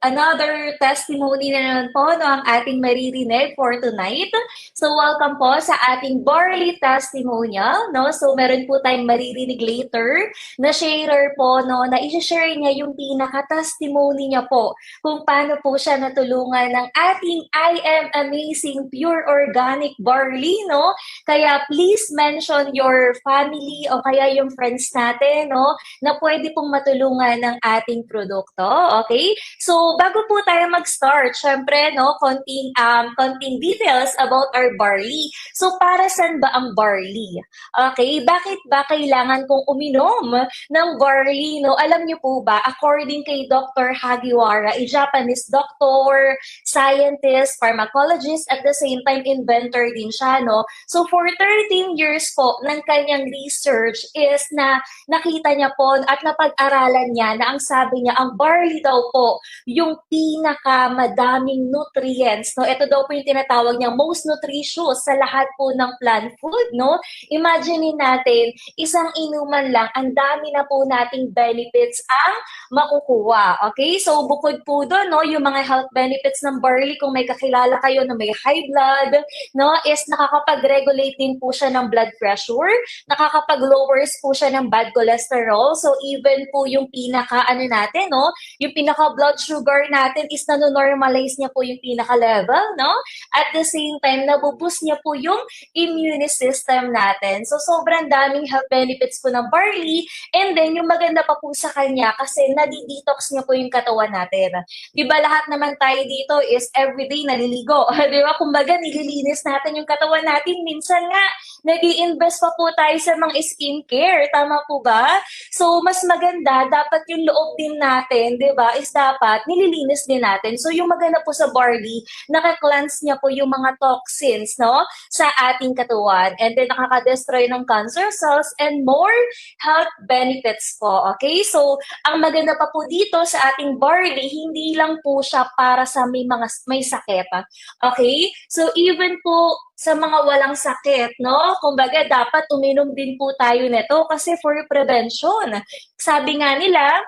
another testimony na naman po no, ang ating maririnig for tonight. So welcome po sa ating Barley testimonial. No? So meron po tayong maririnig later na sharer po no, na i-share niya yung pinaka-testimony niya po kung paano po siya natulungan ng ating I Am Amazing Pure Organic Barley. No? Kaya please mention your family o kaya yung friends natin no, na pwede pong matulungan ng ating produkto. Okay? So bago po tayo mag-start, syempre, no, konting, um, konting details about our barley. So, para saan ba ang barley? Okay, bakit ba kailangan kong uminom ng barley, no? Alam niyo po ba, according kay Dr. Hagiwara, a Japanese doctor, scientist, pharmacologist, at the same time, inventor din siya, no? So, for 13 years po ng kanyang research is na nakita niya po at napag-aralan niya na ang sabi niya, ang barley daw po, yung pinaka-madaming nutrients, no? Ito daw po yung tinatawag niya most nutritious sa lahat po ng plant food, no? Imagine natin, isang inuman lang, ang dami na po nating benefits ang makukuha. Okay? So, bukod po doon, no, yung mga health benefits ng barley, kung may kakilala kayo na may high blood, no, is nakakapag-regulate din po siya ng blood pressure, nakakapag-lowers po siya ng bad cholesterol. So, even po yung pinaka, ano natin, no, yung pinaka blood sugar natin is nanonormalize niya po yung pinaka-level, no? At the same time, nabuboost niya po yung immune system natin. So, sobrang daming health benefits po ng barley. And then, yung maganda pa po sa kanya kasi nadi-detox niya po yung katawan natin. Di ba lahat naman tayo dito is everyday naliligo. Di ba? Kumbaga, nililinis natin yung katawan natin. Minsan nga, nag invest pa po tayo sa mga skincare. Tama po ba? So, mas maganda, dapat yung loob din natin, di ba, is dapat nililinis din natin. So, yung maganda po sa barley, naka-cleanse niya po yung mga toxins, no, sa ating katawan. And then, nakaka-destroy ng cancer cells and more health benefits po. Okay? So, ang maganda pa po dito sa ating barley, hindi lang po siya para sa may mga may sakit. ah. Okay? So, even po sa mga walang sakit, no? Kumbaga, dapat uminom din po tayo nito kasi for prevention. Sabi nga nila,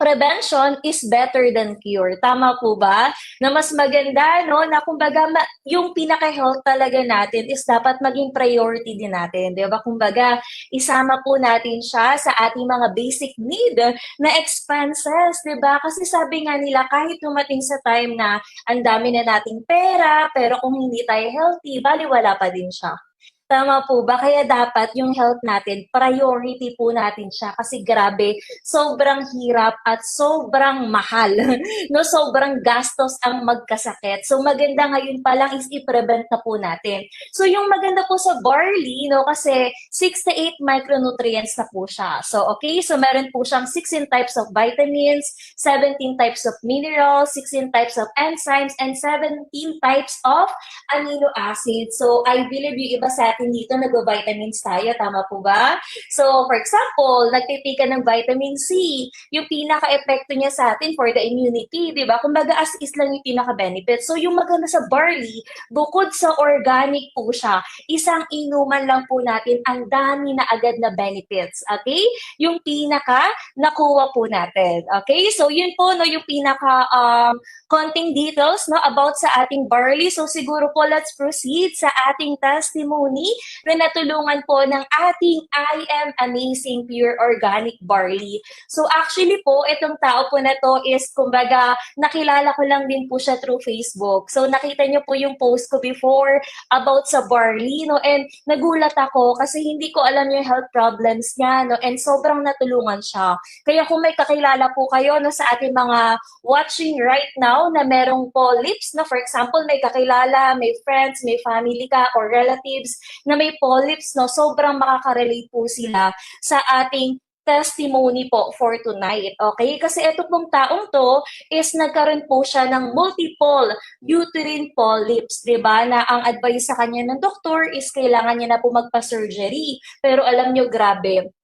prevention is better than cure. Tama po ba? Na mas maganda, no? Na kumbaga, ma- yung pinaka-health talaga natin is dapat maging priority din natin. Di ba? Kumbaga, isama po natin siya sa ating mga basic need na expenses. Di ba? Kasi sabi nga nila, kahit tumating sa time na ang dami na nating pera, pero kung hindi tayo healthy, baliwala pa din siya. Tama po ba? Kaya dapat yung health natin, priority po natin siya. Kasi grabe, sobrang hirap at sobrang mahal. no, sobrang gastos ang magkasakit. So maganda ngayon pa lang is i-prevent na po natin. So yung maganda po sa barley, no, kasi 6 to 8 micronutrients na po siya. So okay, so meron po siyang 16 types of vitamins, 17 types of minerals, 16 types of enzymes, and 17 types of amino acids. So I believe yung iba sa atin dito nag-vitamins tayo, tama po ba? So for example, nagtitake ka ng vitamin C, yung pinaka-epekto niya sa atin for the immunity, di ba? Kumbaga as is lang yung pinaka-benefit. So yung maganda sa barley, bukod sa organic po siya, isang inuman lang po natin, ang dami na agad na benefits. Okay? Yung pinaka, nakuha po natin. Okay? So yun po, no, yung pinaka um, konting details no, about sa ating barley. So siguro po, let's proceed sa ating testimony na natulungan po ng ating I Am Amazing Pure Organic Barley. So actually po, itong tao po na to is, kumbaga, nakilala ko lang din po siya through Facebook. So nakita niyo po yung post ko before about sa barley, no? And nagulat ako kasi hindi ko alam yung health problems niya, no? And sobrang natulungan siya. Kaya kung may kakilala po kayo no, sa ating mga watching right now na merong polyps, no? For example, may kakilala, may friends, may family ka or relatives na may polyps, no? Sobrang makaka-relate po sila sa ating testimony po for tonight. Okay? Kasi ito pong taong to is nagkaroon po siya ng multiple uterine polyps, 'di ba? Na ang advice sa kanya ng doktor is kailangan niya na po magpa-surgery. Pero alam nyo, grabe,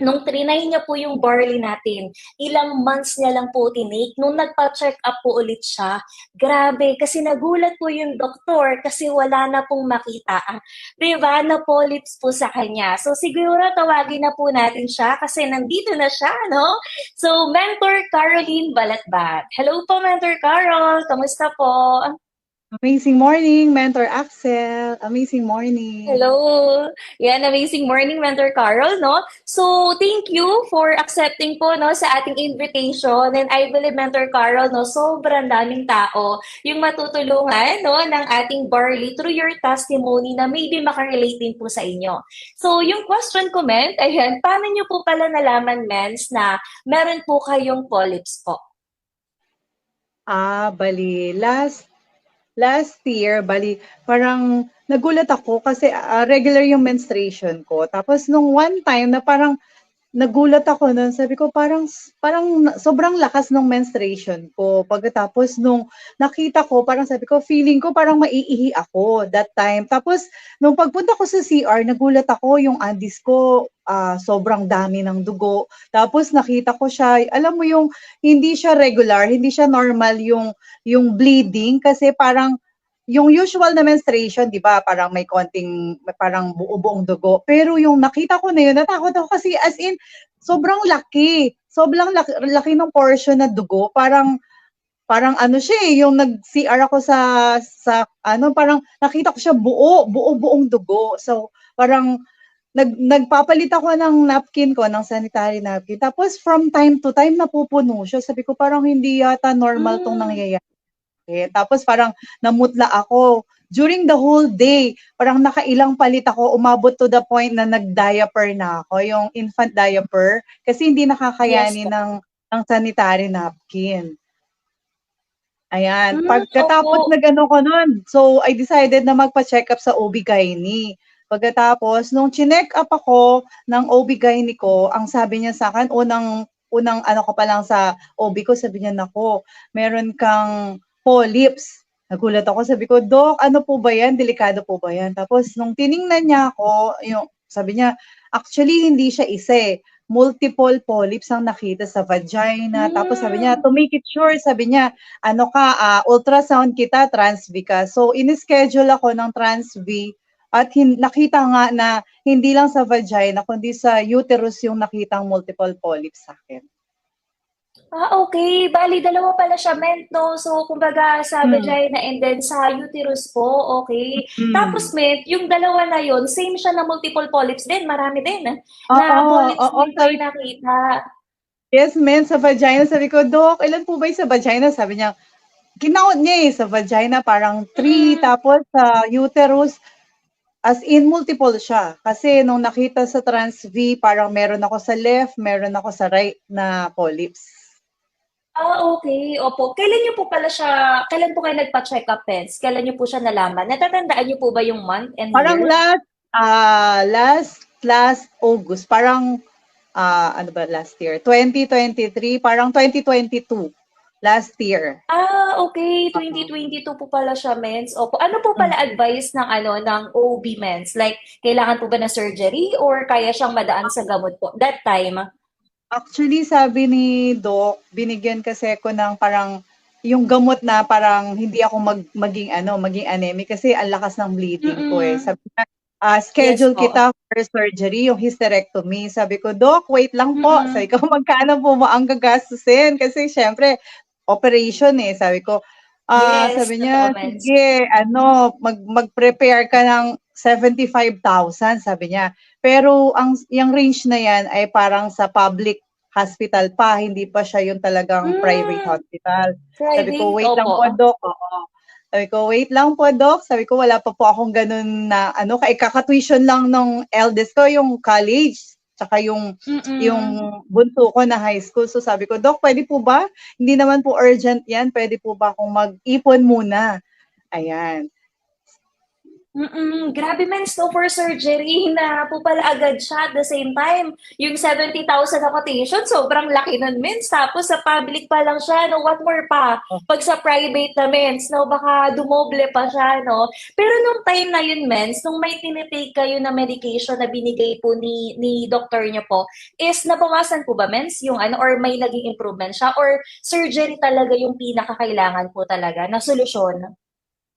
nung trinay niya po yung barley natin, ilang months niya lang po tinake. Nung nagpa-check up po ulit siya, grabe, kasi nagulat po yung doktor kasi wala na pong makita. Diba? Na polyps po sa kanya. So siguro tawagin na po natin siya kasi nandito na siya, no? So, Mentor Caroline Balatbat. Hello po, Mentor Carol. Kamusta po? Amazing morning, Mentor Axel. Amazing morning. Hello. Yan, amazing morning, Mentor Carol, no? So, thank you for accepting po, no, sa ating invitation. And I believe, Mentor Carol, no, sobrang daming tao yung matutulungan, no, ng ating barley through your testimony na maybe makarelate din po sa inyo. So, yung question comment, ayan, paano nyo po pala nalaman, Mens, na meron po kayong polyps po? Ah, bali, last last year, bali, parang nagulat ako kasi ah, regular yung menstruation ko. Tapos nung one time na parang nagulat ako nun, sabi ko parang parang sobrang lakas ng menstruation ko. Pagkatapos nung nakita ko, parang sabi ko, feeling ko parang maiihi ako that time. Tapos nung pagpunta ko sa CR, nagulat ako yung andis ko, ah, sobrang dami ng dugo. Tapos nakita ko siya, alam mo yung hindi siya regular, hindi siya normal yung yung bleeding kasi parang yung usual na menstruation, 'di ba? Parang may konting parang buo-buong dugo. Pero yung nakita ko na yun, natakot ako kasi as in sobrang laki. Sobrang laki, laki ng portion na dugo. Parang parang ano siya eh, yung nag-CR ako sa sa ano, parang nakita ko siya buo, buo-buong dugo. So parang nag nagpapalit ako ng napkin ko, ng sanitary napkin. Tapos from time to time napupuno siya. Sabi ko parang hindi yata normal tong Mm. nangyayari. Eh, Tapos parang namutla ako. During the whole day, parang nakailang palit ako, umabot to the point na nag-diaper na ako, yung infant diaper, kasi hindi nakakayanin Yes ng, ng sanitary napkin. Ayan. Mm, Pagkatapos na gano'n ko nun, so I decided na magpa-check up sa OB-GYN. Pagkatapos, nung chinek up ako ng OB-GYN ko, ang sabi niya sa akin, unang, unang ano ko pa lang sa OB ko, sabi niya, nako, meron kang polyps. Nagulat ako, sabi ko, Dok, ano po ba yan? Delikado po ba yan? Tapos, nung tiningnan niya ako, yung, sabi niya, actually, hindi siya isa eh. Multiple polyps ang nakita sa vagina. Tapos sabi niya, Mm. to make it sure, sabi niya, ano ka, ah, ultrasound kita, transv ka. So, in-schedule ako ng transv at hin- nakita nga na hindi lang sa vagina, kundi sa uterus yung nakitang multiple polyps sa akin. Ah, okay. Bali, dalawa pala siya meant, no? So, kumbaga, sa Hmm. vagina and then sa uterus po, okay. Mm. Tapos, meant, yung dalawa na yon same siya na multiple polyps din. Marami din, na Oo, polyps oo, din sabi- kayo nakita. Yes, men, sa vagina. Sabi ko, Dok, ilan po ba yung sa vagina? Sabi niya, kinount niya eh, sa vagina parang three, Mm. tapos sa uterus, as in multiple siya. Kasi nung nakita sa transv, parang meron ako sa left, meron ako sa right na polyps. Ah, okay. Opo. Kailan niyo po pala siya, kailan po kayo nagpa-check up, Pets? Kailan niyo po siya nalaman? Natatandaan niyo po ba yung month and Parang year? last, ah last, last August, parang, ah ano ba, last year? 2023, parang 2022, last year. Ah, okay. 2022 po pala siya, mens. Opo. Ano po pala advice ng ano ng OB mens? Like, kailangan po ba ng surgery or kaya siyang madaan sa gamot po? That time. Actually, sabi ni Doc, binigyan kasi ako ng parang yung gamot na parang hindi ako mag, maging ano, maging anemic kasi ang lakas ng bleeding ko eh. Sabi niya, ah, schedule Yes po. kita for surgery, yung hysterectomy. Sabi ko, Doc, wait lang po. Mm-mm. Sabi ko, magkano po ba ang gagastusin? Kasi syempre, operation eh. Sabi ko, ah, Yes, sabi niya, sige, ano, mag, mag-prepare ka ng 75,000, sabi niya. Pero ang yung range na yan ay parang sa public hospital pa, hindi pa siya yung talagang Mm. private hospital. Sabi ko, Private, wait lang opo. po, Doc. Oo. Sabi ko, wait lang po, Doc. Sabi ko, wala pa po akong ganun na, ano, kay kakatuition lang nung eldest ko, yung college, tsaka yung, Mm-mm. yung bunso ko na high school. So sabi ko, Doc, pwede po ba? Hindi naman po urgent yan. Pwede po ba akong mag-ipon muna? Ayan. Mm, grabe mens, no, for surgery na po pala agad siya at the same time. Yung 70,000 na quotation, sobrang laki nun mens. Tapos sa public pa lang siya, no, what more pa? Oh. Pag sa private na mens, no, baka dumoble pa siya, no? Pero nung time na yun mens, nung may tinitake kayo na medication na binigay po ni, ni doctor niyo po, is nabawasan po ba mens yung ano, or may naging improvement siya? Or surgery talaga yung pinakakailangan po talaga na solusyon?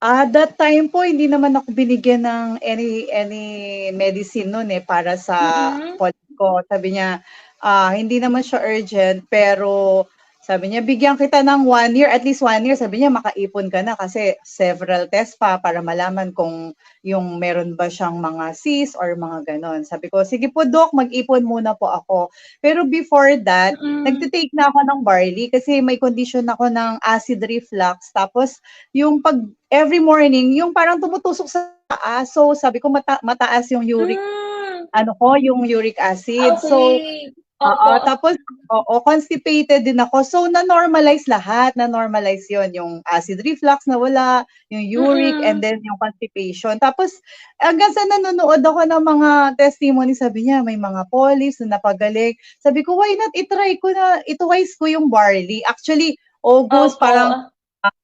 Ah, that time po hindi naman ako binigyan ng any any medicine noon eh para sa Mhm. polyp ko. Sabi niya, ah, hindi naman siya urgent pero sabi niya bigyan kita ng one year, at least one year. Sabi niya makaipon ka na kasi several tests pa para malaman kung yung meron ba siyang mga cysts or mga ganon. Sabi ko, sige po doc, mag-ipon muna po ako. Pero before that, Mm. nagtitake na ako ng barley kasi may condition ako ng acid reflux. Tapos, yung pag every morning, yung parang tumutusok sa taas. So, sabi ko mata- mataas yung uric, Mm. ano ko, yung uric acid. So, Okay. Oo, tapos, oo, constipated din ako. So, na-normalize lahat. Na-normalize yon Yung acid reflux na wala, yung uric, Mm-mm. and then yung constipation. Tapos, hanggang sa nanonood ako ng mga testimony, sabi niya, may mga polyps na napagaling. Sabi ko, why not itry ko na, itwice ko yung barley. Actually, August, Opo. parang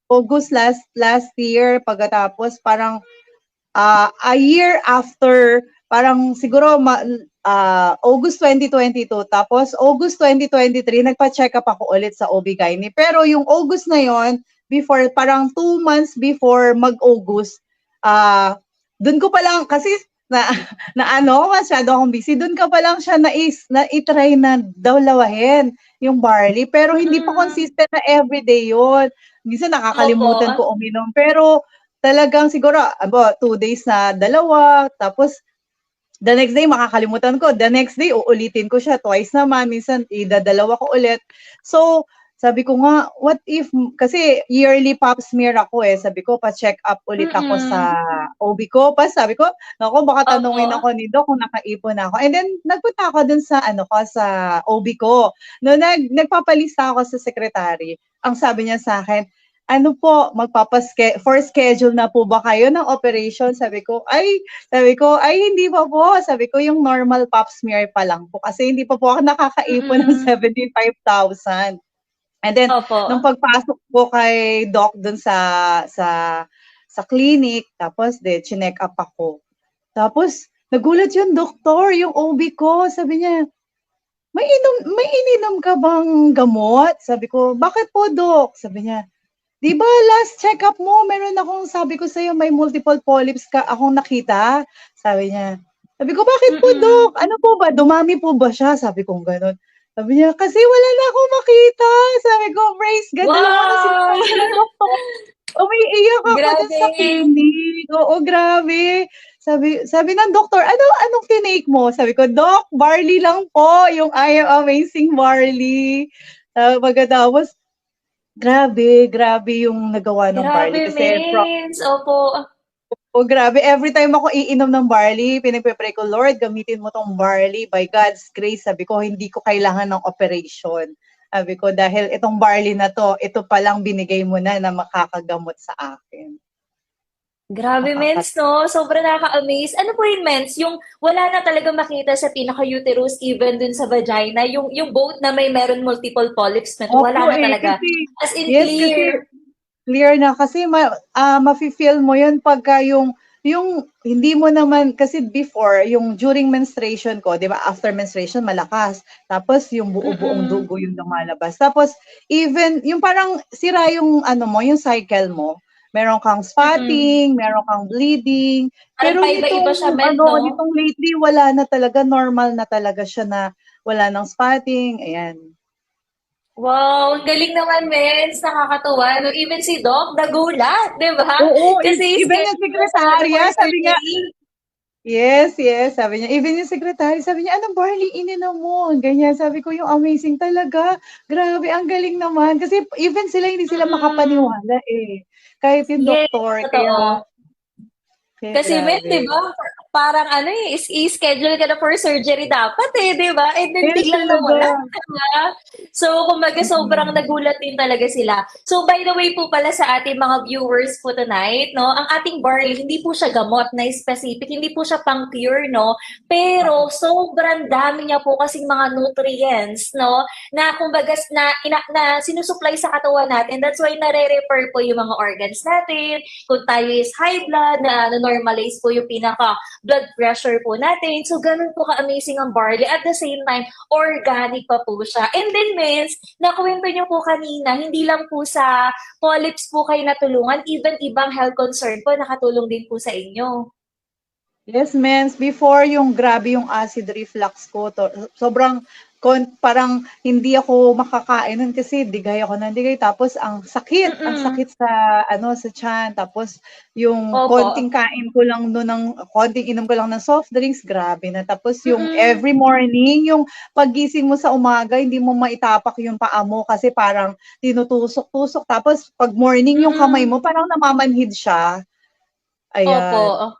August last last year pagkatapos parang ah, a year after parang siguro ma, ah, August 2022 tapos August 2023 nagpa-check up ako ulit sa OB/GYN pero yung August na yon before parang two months before mag-August ah doon ko pa lang kasi na, na ano, masyado akong busy. Doon ka pa lang siya na, is, na itry na daw lawahin yung barley. Pero hindi pa Mm. consistent na everyday yon Minsan nakakalimutan Opo. ko uminom. Pero talagang siguro, abo, two days na dalawa. Tapos, the next day makakalimutan ko. The next day, uulitin ko siya twice naman. Minsan, idadalawa ko ulit. So, sabi ko nga, what if, kasi yearly pap smear ako eh. Sabi ko, pa-check up ulit ako Mm-mm. sa OB ko. Pa, sabi ko, Naku, baka tanungin Opo. ako ni Doc kung nakaipon ako. And then, nagpunta ako dun sa, ano ko, sa OB ko. No, nag, nagpapalista ako sa secretary. Ang sabi niya sa akin, ano po, magpapaske, for schedule na po ba kayo ng operation? Sabi ko, ay, sabi ko, ay, hindi pa po. Sabi ko, yung normal pap smear pa lang po. Kasi hindi pa po ako nakakaipon ng Mm-mm. 75,000. And then, Opo. nung pagpasok ko kay doc dun sa sa sa clinic, tapos de chinek up ako. Tapos nagulat yung doktor, yung OB ko, sabi niya, may inom may ininom ka bang gamot? Sabi ko, bakit po, doc? Sabi niya, Di ba last check up mo, meron akong sabi ko sa'yo, may multiple polyps ka akong nakita? Sabi niya. Sabi ko, bakit po, Mm-mm. Dok? Ano po ba? Dumami po ba siya? Sabi ko, ganun. Sabi niya, kasi wala na akong makita. Sabi ko, praise God. Alam mo na Wow! sinasabi ng doktor. Umiiyak ako dun sa Grabe. clinic. Oo, grabe. Sabi, sabi ng doktor, ano, anong tinake mo? Sabi ko, Doc, barley lang po. Yung I am amazing barley. Sabi, pagkatapos, grabe, grabe yung nagawa ng barley. Grabe, Kasi, from, Mins. Opo. oh, grabe, every time ako iinom ng barley, pinagpe-pray ko, Lord, gamitin mo tong barley. By God's grace, sabi ko, hindi ko kailangan ng operation. Sabi ko, dahil itong barley na to, ito palang binigay mo na na makakagamot sa akin. Grabe, Mens, no? Sobrang nakaka-amaze. Ano po yun, Mens? Yung wala na talaga makita sa pinaka-uterus, even dun sa vagina, yung, yung boat na may meron multiple polyps, wala Opo, na eh, talaga. kasi As in Yes, clear. kasi clear na kasi ma ah, mafe-feel mo 'yun pagka yung yung hindi mo naman kasi before yung during menstruation ko, 'di ba? After menstruation malakas. Tapos yung buo-buong dugo yung lumalabas. Tapos even yung parang sira yung ano mo, yung cycle mo. Meron kang spotting, meron kang bleeding. Parang Pero nitong, siya, Mel, ano, no? nitong lately, wala na talaga. Normal na talaga siya na wala ng spotting. Ayan. Wow, ang galing naman, Mens. Nakakatuwa. No? Even si Doc, nagulat, di ba? Oo, Kasi even yung sekretarya, sabi niya, Yes, yes. Sabi niya, even yung secretary, sabi niya, anong barley ininom mo? Ganyan. Sabi ko, yung amazing talaga. Grabe, ang galing naman. Kasi even sila, hindi sila Mm. makapaniwala eh. Kahit yung Yes, doktor. Kaya, Kasi, Mens, grabe. di ba? Parang ano eh, is- i-schedule ka na for surgery dapat eh, di ba? And then biglang nawala, ba? So, kumbaga sobrang nagulat din talaga sila. So, by the way po pala sa ating mga viewers po tonight, no, ang ating barley, hindi po siya gamot na specific, hindi po siya pang cure, no? Pero sobrang dami niya po kasing mga nutrients, no? Na kumbaga na, ina, na sinusupply sa katawan natin. That's why nare-repair po yung mga organs natin. Kung tayo is high blood, na normalize po yung pinaka blood pressure po natin. So, ganun po ka-amazing ang barley. At the same time, organic pa po siya. And then, Miss, nakuwento niyo po kanina, hindi lang po sa polyps po kayo natulungan, even ibang health concern po, nakatulong din po sa inyo. Yes, mens. Before yung grabe yung acid reflux ko, to, sobrang kon, parang hindi ako makakain nun kasi digay ako ng digay. Tapos ang sakit, ang Mm-mm. sakit sa ano sa tiyan. Tapos yung Opo. konting kain ko lang no ng konting inom ko lang ng soft drinks, grabe na. Tapos yung Mm-mm. every morning, yung paggising mo sa umaga, hindi mo maitapak yung paa mo kasi parang tinutusok-tusok. Tapos pag morning yung Mm-mm. kamay mo, parang namamanhid siya. Ayan. Opo.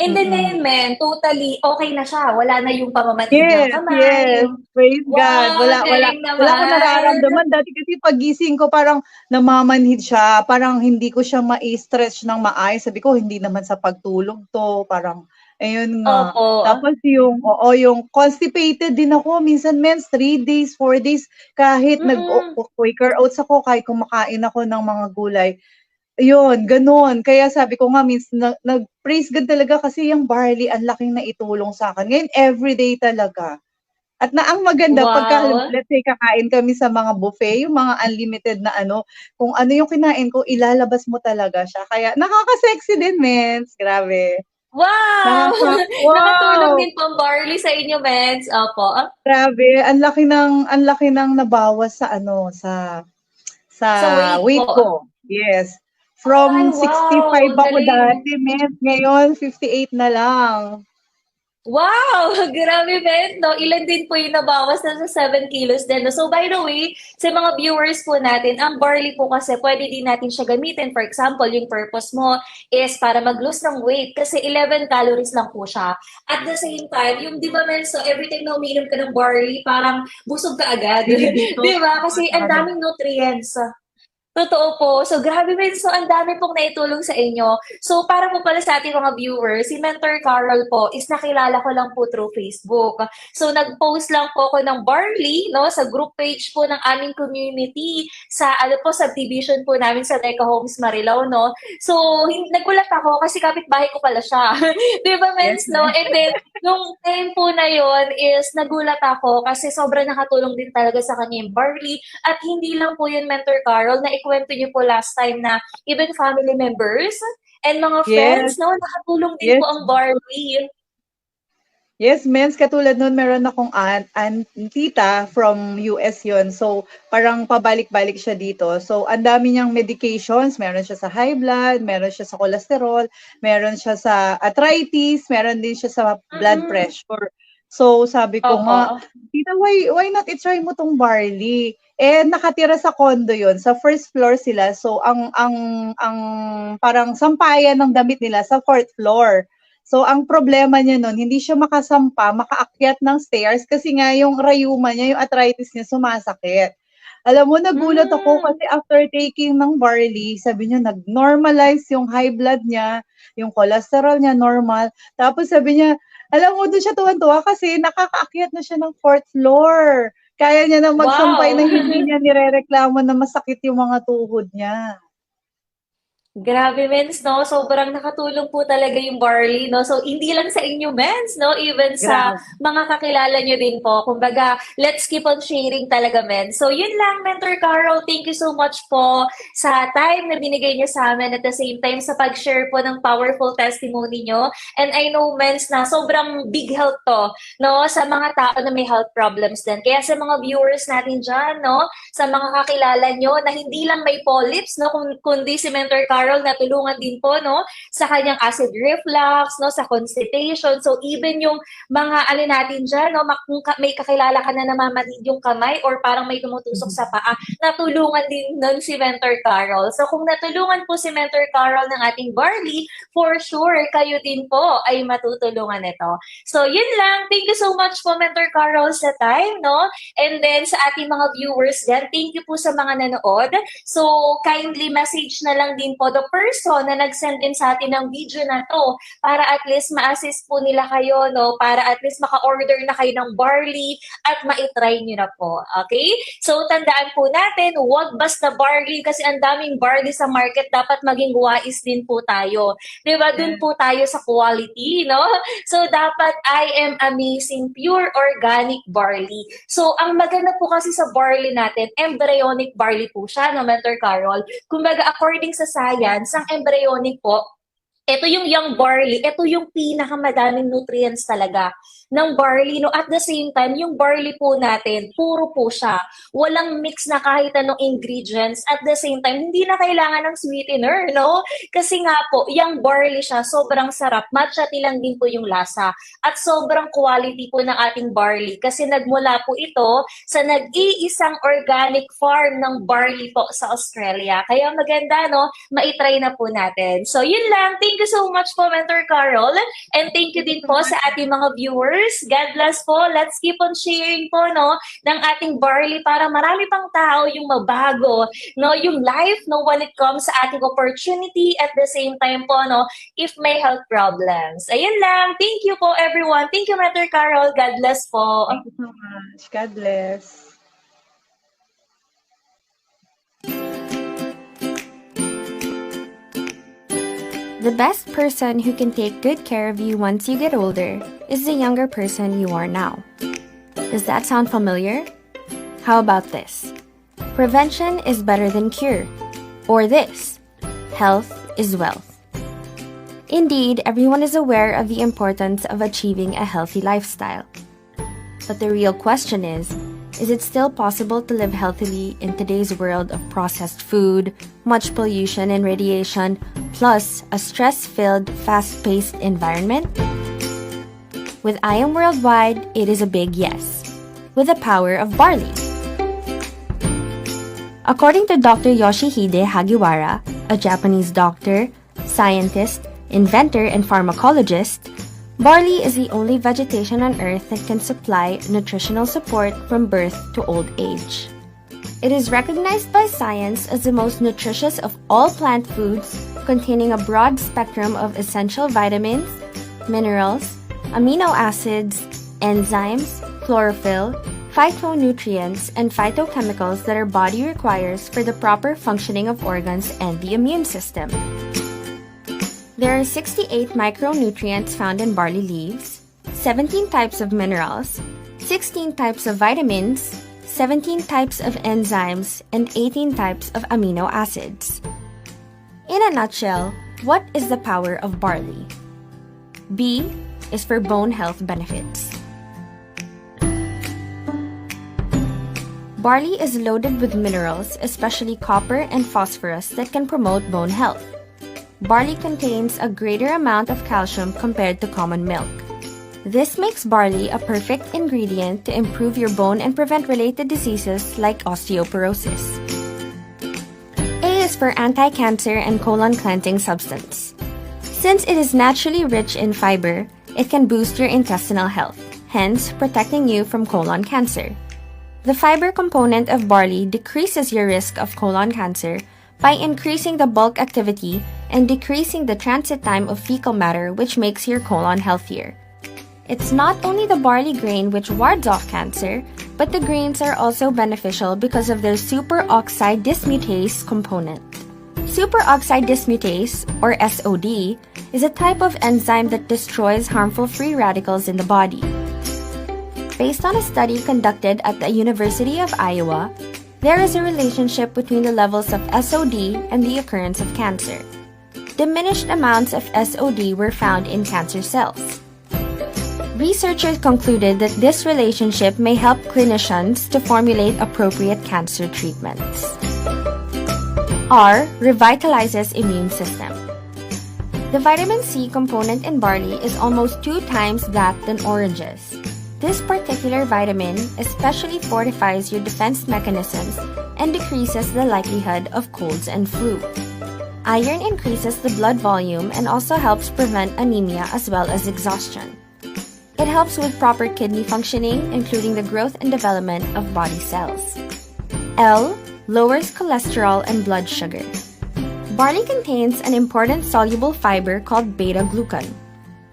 And then, ngayon, men, totally okay na siya. Wala na yung pamamanhid Yes, ng kamay. yes. Praise Wow, God. Wala, wala, naman. wala ko nararamdaman. Dati kasi pagising ko parang namamanhid siya. Parang hindi ko siya ma-stretch ng maayos. Sabi ko, hindi naman sa pagtulog to. Parang, ayun nga. Opo. Tapos yung, oo, yung constipated din ako. Minsan, mens, three days, four days. Kahit Mm. nag-Quaker oats ako, kahit kumakain ako ng mga gulay. Yun, ganun. Kaya sabi ko nga, means, na, nag-praise God talaga kasi yung barley, ang laking na itulong sa akin. Ngayon, everyday talaga. At na ang maganda, Wow. pagka, let's say, kakain kami sa mga buffet, yung mga unlimited na ano, kung ano yung kinain ko, ilalabas mo talaga siya. Kaya, nakaka-sexy din, mens. Grabe. Wow! Nakaka- Nakatulong wow! din po ang barley sa inyo, mens. Opo. Grabe, ang laki ng ang laki ng nabawas sa ano sa sa, Sa weight weight po. ko. Yes. From Ay, wow, 65 ako galing. dati, men. Ngayon 58 na lang. Wow! Grabe, Ben. No, ilan din po yung nabawas na sa 7 kilos din. No? So, by the way, sa mga viewers po natin, ang barley po kasi pwede din natin siya gamitin. For example, yung purpose mo is para mag-lose ng weight kasi 11 calories lang po siya. At the same time, yung di ba, men, so every time na umiinom ka ng barley, parang busog ka agad. Di ba? Kasi ang daming nutrients. Totoo po. So, grabe men. So, ang dami pong naitulong sa inyo. So, para po pala sa ating mga viewers, si Mentor Carol po is nakilala ko lang po through Facebook. So, nag-post lang po ako ng Barley, no, sa group page po ng aming community sa, ano po, subdivision po namin sa Deca Homes Marilao, no. So, nagulat ako kasi kapitbahay ko pala siya. Di ba, Mens, Yes, no? And then, nung time po na yon is nagulat ako kasi sobrang nakatulong din talaga sa kanya yung Barley. At hindi lang po yun, Mentor Carol, na ikwento niyo po last time na even family members and mga Yes. friends, no, nakatulong din Yes. po ang Barley. Yes, mens, katulad nun, meron akong aunt, aunt tita from US yon So, parang pabalik-balik siya dito. So, ang dami niyang medications. Meron siya sa high blood, meron siya sa cholesterol, meron siya sa arthritis, meron din siya sa blood Mhm. pressure. So, sabi ko nga, Opo. Tita, why, why not i-try mo tong barley? Eh, nakatira sa condo yon Sa first floor sila. So, ang, ang, ang parang sampayan ng damit nila sa fourth floor. So, ang problema niya nun, hindi siya makasampa, makaakyat ng stairs kasi nga yung rayuma niya, yung arthritis niya sumasakit. Alam mo, nagulat ako Mm. kasi after taking ng barley, sabi niya, nag-normalize yung high blood niya, yung cholesterol niya normal. Tapos sabi niya, alam mo, doon siya tuwan-tuwa kasi nakakaakyat na siya ng fourth floor. Kaya niya na magsampay Wow. na hindi niya nirereklamo na masakit yung mga tuhod niya. Grabe, mens, no? Sobrang nakatulong po talaga yung barley, no? So, hindi lang sa inyo, mens, no? Even sa Grabe. mga kakilala nyo din po. Kumbaga, let's keep on sharing talaga, men. So, yun lang, Mentor Carol. Thank you so much po sa time na binigay nyo sa amin at the same time sa pag-share po ng powerful testimony nyo. And I know, mens, na sobrang big help to, no? Sa mga tao na may health problems din. Kaya sa mga viewers natin dyan, no? Sa mga kakilala nyo na hindi lang may polyps, no? Kundi si Mentor Carol Carol na tulungan din po no sa kanyang acid reflux, no sa constipation. So even yung mga alin natin diyan, no, kung may kakilala ka na namamanid yung kamay or parang may tumutusok sa paa, natulungan din nun si Mentor Carol. So kung natulungan po si Mentor Carol ng ating Barley, for sure kayo din po ay matutulungan nito. So yun lang. Thank you so much po Mentor Carol sa time, no? And then sa ating mga viewers dyan, thank you po sa mga nanood. So kindly message na lang din po the person na nag-send din sa atin ng video na to para at least ma-assist po nila kayo, no? Para at least maka-order na kayo ng barley at ma-try nyo na po. Okay? So tandaan po natin, huwag basta barley kasi ang daming barley sa market, dapat maging wais din po tayo. 'Di ba? Doon po tayo sa quality, no? So dapat I am amazing pure organic barley. So ang maganda po kasi sa barley natin, embryonic barley po siya, no, Mentor Carol. Kumbaga according sa science, ang embryonic po ito yung young barley, ito yung pinakamadaming nutrients talaga ng barley. No? At the same time, yung barley po natin, puro po siya. Walang mix na kahit anong ingredients. At the same time, hindi na kailangan ng sweetener, no? Kasi nga po, yung barley siya, sobrang sarap. Matchati lang din po yung lasa. At sobrang quality po ng ating barley. Kasi nagmula po ito sa nag-iisang organic farm ng barley po sa Australia. Kaya maganda, no? Maitry na po natin. So, yun lang. Thank you so much po, Mentor Carol. And thank you din po sa ating mga viewers. God bless po. Let's keep on sharing po, no, ng ating barley para marami pang tao yung mabago, no, yung life, no, when it comes sa ating opportunity at the same time po, no, if may health problems. Ayun lang. Thank you po, everyone. Thank you, Mentor Carol. God bless po. Thank you so much. God bless. The best person who can take good care of you once you get older is the younger person you are now. Does that sound familiar? How about this? Prevention is better than cure. Or this health is wealth. Indeed, everyone is aware of the importance of achieving a healthy lifestyle. But the real question is is it still possible to live healthily in today's world of processed food, much pollution and radiation, plus a stress filled, fast paced environment? With I Am Worldwide, it is a big yes, with the power of barley. According to Dr. Yoshihide Hagiwara, a Japanese doctor, scientist, inventor, and pharmacologist, barley is the only vegetation on Earth that can supply nutritional support from birth to old age. It is recognized by science as the most nutritious of all plant foods, containing a broad spectrum of essential vitamins, minerals, amino acids, enzymes, chlorophyll, phytonutrients, and phytochemicals that our body requires for the proper functioning of organs and the immune system. There are 68 micronutrients found in barley leaves, 17 types of minerals, 16 types of vitamins, 17 types of enzymes, and 18 types of amino acids. In a nutshell, what is the power of barley? B is for bone health benefits. Barley is loaded with minerals, especially copper and phosphorus, that can promote bone health. Barley contains a greater amount of calcium compared to common milk. This makes barley a perfect ingredient to improve your bone and prevent related diseases like osteoporosis. A is for anti cancer and colon cleansing substance. Since it is naturally rich in fiber, it can boost your intestinal health, hence protecting you from colon cancer. The fiber component of barley decreases your risk of colon cancer by increasing the bulk activity and decreasing the transit time of fecal matter, which makes your colon healthier. It's not only the barley grain which wards off cancer, but the grains are also beneficial because of their superoxide dismutase component. Superoxide dismutase, or SOD, is a type of enzyme that destroys harmful free radicals in the body. Based on a study conducted at the University of Iowa, there is a relationship between the levels of SOD and the occurrence of cancer. Diminished amounts of SOD were found in cancer cells. Researchers concluded that this relationship may help clinicians to formulate appropriate cancer treatments. R. Revitalizes immune system. The vitamin C component in barley is almost two times that than oranges. This particular vitamin especially fortifies your defense mechanisms and decreases the likelihood of colds and flu. Iron increases the blood volume and also helps prevent anemia as well as exhaustion. It helps with proper kidney functioning, including the growth and development of body cells. L. Lowers cholesterol and blood sugar. Barley contains an important soluble fiber called beta glucan.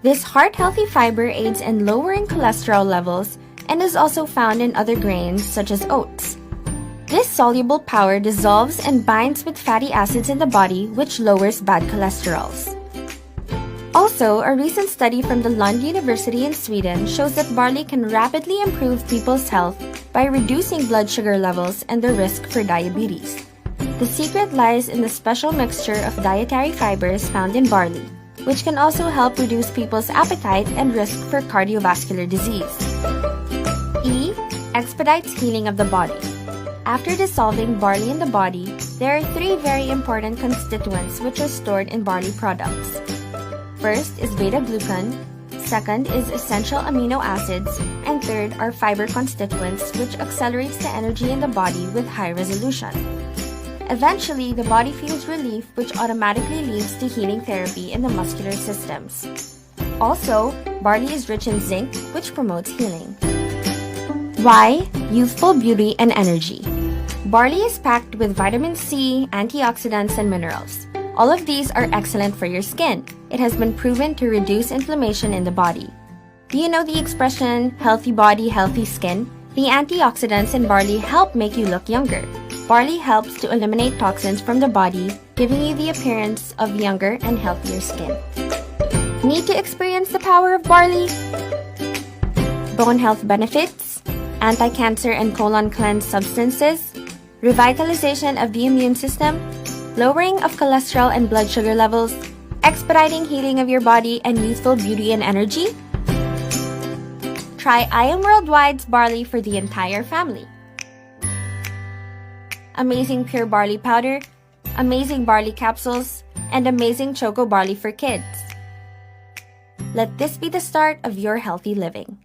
This heart healthy fiber aids in lowering cholesterol levels and is also found in other grains such as oats. This soluble power dissolves and binds with fatty acids in the body, which lowers bad cholesterols. Also, a recent study from the Lund University in Sweden shows that barley can rapidly improve people's health by reducing blood sugar levels and the risk for diabetes. The secret lies in the special mixture of dietary fibers found in barley, which can also help reduce people's appetite and risk for cardiovascular disease. E. Expedites healing of the body. After dissolving barley in the body, there are three very important constituents which are stored in barley products. First is beta glucan, second is essential amino acids, and third are fiber constituents which accelerates the energy in the body with high resolution. Eventually, the body feels relief which automatically leads to healing therapy in the muscular systems. Also, barley is rich in zinc which promotes healing. Y. Youthful beauty and energy. Barley is packed with vitamin C, antioxidants, and minerals. All of these are excellent for your skin. It has been proven to reduce inflammation in the body. Do you know the expression, healthy body, healthy skin? The antioxidants in barley help make you look younger. Barley helps to eliminate toxins from the body, giving you the appearance of younger and healthier skin. Need to experience the power of barley? Bone health benefits, anti cancer and colon cleanse substances, revitalization of the immune system, lowering of cholesterol and blood sugar levels, expediting healing of your body, and youthful beauty and energy? Try I Am Worldwide's barley for the entire family. Amazing pure barley powder, amazing barley capsules, and amazing choco barley for kids. Let this be the start of your healthy living.